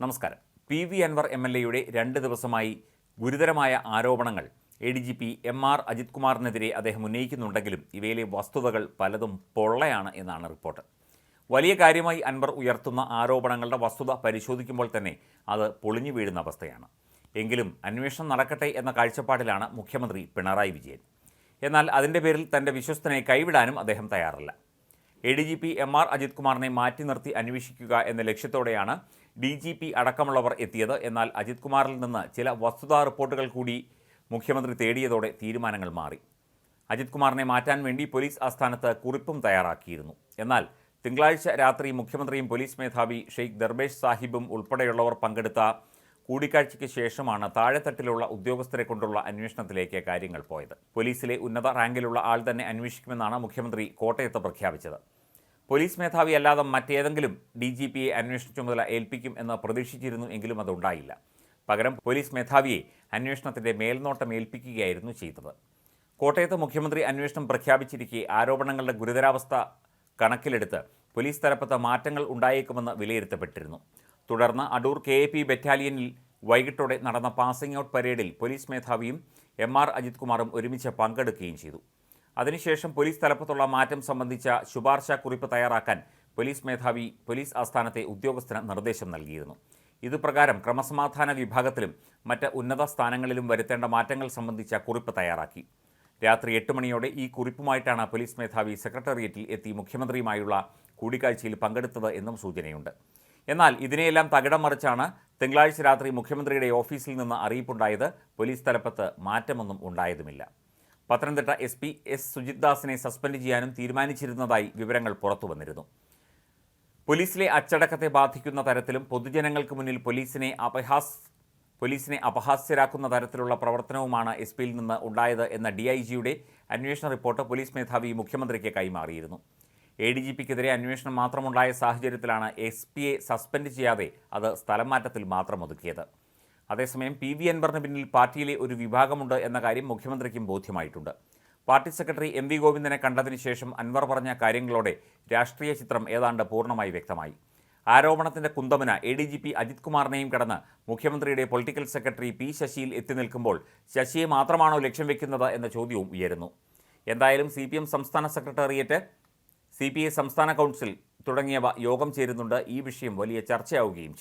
നമസ്കാരം. P V Anvar M L എയുടെ രണ്ട് ദിവസമായി ഗുരുതരമായ ആരോപണങ്ങൾ A D G P M R Ajith കുമാറിനെതിരെ അദ്ദേഹം ഉന്നയിക്കുന്നുണ്ടെങ്കിലും ഇവയിലെ വസ്തുതകൾ പലതും പൊള്ളയാണ് എന്നാണ് റിപ്പോർട്ട്. വലിയ കാര്യമായി അൻവർ ഉയർത്തുന്ന ആരോപണങ്ങളുടെ വസ്തുത പരിശോധിക്കുമ്പോൾ തന്നെ അത് പൊളിഞ്ഞു വീഴുന്ന അവസ്ഥയാണ്. എങ്കിലും അന്വേഷണം നടക്കട്ടെ എന്ന കാഴ്ചപ്പാടിലാണ് മുഖ്യമന്ത്രി പിണറായി വിജയൻ. എന്നാൽ അതിന്റെ പേരിൽ തന്റെ വിശ്വസ്തനെ കൈവിടാനും അദ്ദേഹം തയ്യാറല്ല. A D G P M R Ajith കുമാറിനെ മാറ്റി നിർത്തി അന്വേഷിക്കുക എന്ന ലക്ഷ്യത്തോടെയാണ് ഡി ജി പി അടക്കമുള്ളവർ എത്തിയത്. എന്നാൽ അജിത് കുമാറിൽ നിന്ന് ചില വസ്തുതാ റിപ്പോർട്ടുകൾ കൂടി മുഖ്യമന്ത്രി തേടിയതോടെ തീരുമാനങ്ങൾ മാറി. അജിത് കുമാറിനെ മാറ്റാൻ വേണ്ടി പോലീസ് ആസ്ഥാനത്ത് കുറിപ്പും തയ്യാറാക്കിയിരുന്നു. എന്നാൽ തിങ്കളാഴ്ച രാത്രി മുഖ്യമന്ത്രിയും പോലീസ് മേധാവി ഷെയ്ഖ് ദർബേഷ് സാഹിബും ഉൾപ്പെടെയുള്ളവർ പങ്കെടുത്ത കൂടിക്കാഴ്ചയ്ക്ക് ശേഷമാണ് താഴെത്തട്ടിലുള്ള ഉദ്യോഗസ്ഥരെ കൊണ്ടുള്ള അന്വേഷണത്തിലേക്ക് കാര്യങ്ങൾ പോയത്. പോലീസിലെ ഉന്നത റാങ്കിലുള്ള ആൾ തന്നെ അന്വേഷിക്കുമെന്നാണ് മുഖ്യമന്ത്രി കോട്ടയത്ത് പ്രഖ്യാപിച്ചത്. പോലീസ് മേധാവി അല്ലാതെ മറ്റേതെങ്കിലും ഡി ജി പിയെ അന്വേഷണ ചുമതല ഏൽപ്പിക്കും എന്ന് പ്രതീക്ഷിച്ചിരുന്നു എങ്കിലും അതുണ്ടായില്ല പകരം പോലീസ് മേധാവിയെ അന്വേഷണത്തിന്റെ മേൽനോട്ടം ഏൽപ്പിക്കുകയായിരുന്നു ചെയ്തത്. കോട്ടയത്ത് മുഖ്യമന്ത്രി അന്വേഷണം പ്രഖ്യാപിച്ചിരിക്കെ ആരോപണങ്ങളുടെ ഗുരുതരാവസ്ഥ കണക്കിലെടുത്ത് പോലീസ് തലപ്പത്ത് മാറ്റങ്ങൾ ഉണ്ടായേക്കുമെന്ന് വിലയിരുത്തപ്പെട്ടിരുന്നു. തുടർന്ന് അടൂർ കെ പി ബറ്റാലിയനിൽ വൈകിട്ടോടെ നടന്ന പാസിംഗ് ഔട്ട് പരേഡിൽ പോലീസ് മേധാവിയും എം ആർ അജിത് കുമാറും ഒരുമിച്ച് പങ്കെടുക്കുകയും ചെയ്തു. അതിനുശേഷം പോലീസ് തലപ്പത്തുള്ള മാറ്റം സംബന്ധിച്ച ശുപാർശ കുറിപ്പ് തയ്യാറാക്കാൻ പോലീസ് മേധാവി പോലീസ് ആസ്ഥാനത്തെ ഉദ്യോഗസ്ഥന് നിർദ്ദേശം നൽകിയിരുന്നു. ഇതുപ്രകാരം ക്രമസമാധാന വിഭാഗത്തിലും മറ്റ് ഉന്നത സ്ഥാനങ്ങളിലും വരുത്തേണ്ട മാറ്റങ്ങൾ സംബന്ധിച്ച കുറിപ്പ് തയ്യാറാക്കി. രാത്രി എട്ട് മണിയോടെ ഈ കുറിപ്പുമായിട്ടാണ് പോലീസ് മേധാവി സെക്രട്ടേറിയറ്റിൽ എത്തി മുഖ്യമന്ത്രിയുമായുള്ള കൂടിക്കാഴ്ചയിൽ പങ്കെടുത്തത് എന്നും സൂചനയുണ്ട്. എന്നാൽ ഇതിനെയെല്ലാം തകിടം മറിച്ചാണ് തിങ്കളാഴ്ച രാത്രി മുഖ്യമന്ത്രിയുടെ ഓഫീസിൽ നിന്ന് അറിയിപ്പുണ്ടായത് പോലീസ് തലപ്പത്ത് മാറ്റമൊന്നും ഉണ്ടായതുമില്ല. Pathanamthitta S P S Sujith ദാസിനെ suspend ചെയ്യാനും തീരുമാനിച്ചിരുന്നതായി വിവരങ്ങൾ പുറത്തു വന്നിരുന്നു. പോലീസിലെ അച്ചടക്കത്തെ ബാധിക്കുന്ന തരത്തിലും പൊതുജനങ്ങൾക്ക് മുന്നിൽ പോലീസിനെ അപഹാസ് പോലീസിനെ അപഹാസ്യരാക്കുന്ന തരത്തിലുള്ള പ്രവർത്തനവുമാണ് എസ് പിയിൽ നിന്ന് ഉണ്ടായത് എന്ന ഡി അന്വേഷണ റിപ്പോർട്ട് പോലീസ് മേധാവി മുഖ്യമന്ത്രിക്ക് കൈമാറിയിരുന്നു. എ ഡി ജി പിക്കെതിരെ അന്വേഷണം മാത്രമുണ്ടായ സാഹചര്യത്തിലാണ് എസ് പി എ സസ്പെൻഡ് ചെയ്യാതെ അത് സ്ഥലം മാറ്റത്തിൽ മാത്രം ഒതുക്കിയത്. അതേസമയം പി വി അൻവറിന് പിന്നിൽ പാർട്ടിയിലെ ഒരു വിഭാഗമുണ്ട് എന്ന കാര്യം മുഖ്യമന്ത്രിക്കും ബോധ്യമായിട്ടുണ്ട്. പാർട്ടി സെക്രട്ടറി എം വി ഗോവിന്ദനെ കണ്ടതിന് ശേഷം അൻവർ പറഞ്ഞ കാര്യങ്ങളോടെ രാഷ്ട്രീയ ചിത്രം ഏതാണ്ട് പൂർണമായി വ്യക്തമായി. ആരോപണത്തിന്റെ കുന്തമന A D G P Ajith കുമാറിനെയും കടന്ന് മുഖ്യമന്ത്രിയുടെ പൊളിറ്റിക്കൽ സെക്രട്ടറി പി ശശിയിൽ എത്തി നിൽക്കുമ്പോൾ ശശിയെ മാത്രമാണോ ലക്ഷ്യം വെക്കുന്നത് എന്ന ചോദ്യവും ഉയരുന്നു. എന്തായാലും സി സംസ്ഥാന സെക്രട്ടേറിയറ്റ് സി സംസ്ഥാന കൗൺസിൽ തുടങ്ങിയവ യോഗം ചേരുന്നുണ്ട്. ഈ വിഷയം വലിയ ചർച്ചയാവുകയും ചെയ്യും.